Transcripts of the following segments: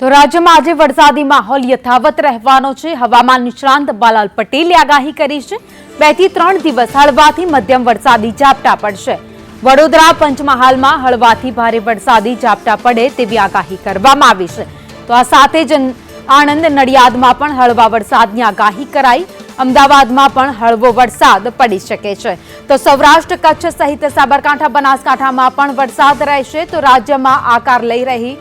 તો રાજ્યમાં આજે વરસાદી માહોલ યથાવત રહેવાનો છે. હવામાન નિષ્ણાંત બાલાલ પટેલે આગાહી કરી છે. બેથી ત્રણ દિવસ હળવાથી મધ્યમ વરસાદી ઝાપટા પડશે. વડોદરા પંચમહાલમાં હળવાથી ભારે વરસાદી ઝાપટા પડે તેવી આગાહી કરવામાં આવી છે. તો આ સાથે જ આણંદ નડિયાદમાં પણ હળવા વરસાદની આગાહી કરાઈ. અમદાવાદમાં પણ હળવો વરસાદ પડી શકે છે. તો સૌરાષ્ટ્ર કચ્છ સહિત સાબરકાંઠા, બનાસકાંઠામાં પણ વરસાદ રહેશે. તો રાજ્યમાં આકાર લઈ રહી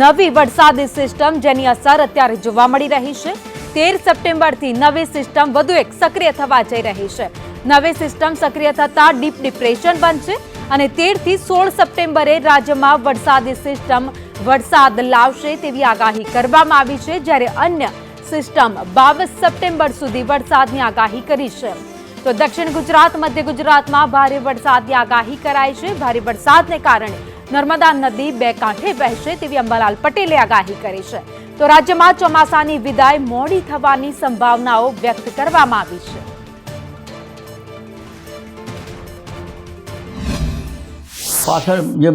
નવી વરસાદી સિસ્ટમ જેની અસર અત્યારે જોવા મળી રહી છે. તેર સપ્ટેમ્બરથી નવી સિસ્ટમ વધુ એક સક્રિય થવા જઈ રહી છે. નવી સિસ્ટમ સક્રિય થતા ડીપ ડિપ્રેશન બનશે અને તેરથી સોળ સપ્ટેમ્બરે રાજ્યમાં વરસાદી સિસ્ટમ વરસાદ લાવશે તેવી આગાહી કરવામાં આવી છે, જ્યારે અન્ય સિસ્ટમ બાવીસ સપ્ટેમ્બર સુધી વરસાદની આગાહી કરી છે. તો દક્ષિણ ગુજરાત, મધ્ય ગુજરાતમાં ભારે વરસાદની આગાહી કરાઈ છે. ભારે વરસાદને કારણે નર્મદા નદી બે કાંઠે વહેશે તેવી અંબાલાલ પટેલે આગાહી કરી છે. તો રાજ્યમાં ચોમાસાની વિદાય મોડી થવાની સંભાવનાઓ વ્યક્ત કરવામાં આવી છે. પાછળ જે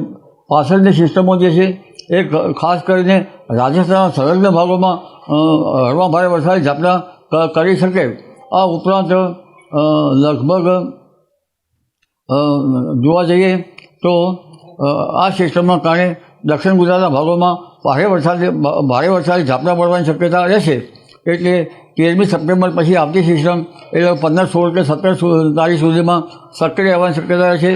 પાછળની સિસ્ટમો જે છે, એ ખાસ કરીને રાજસ્થાનના સરહદના ભાગોમાં હળવા ભારે વરસાદ ઝાપટા કરી શકે. આ ઉપરાંત લગભગ જોવા જઈએ તો આ સિસ્ટમના કારણે દક્ષિણ ગુજરાતના ભાગોમાં ભારે વરસાદ ભારે વરસાદ ઝાપટા પડવાની શક્યતા રહેશે. એટલે તેરમી સપ્ટેમ્બર પછી આવતી સિસ્ટમ એટલે પંદર સોળ કે સત્તર તારીખ સુધીમાં સક્રિય આવવાની શક્યતા રહેશે.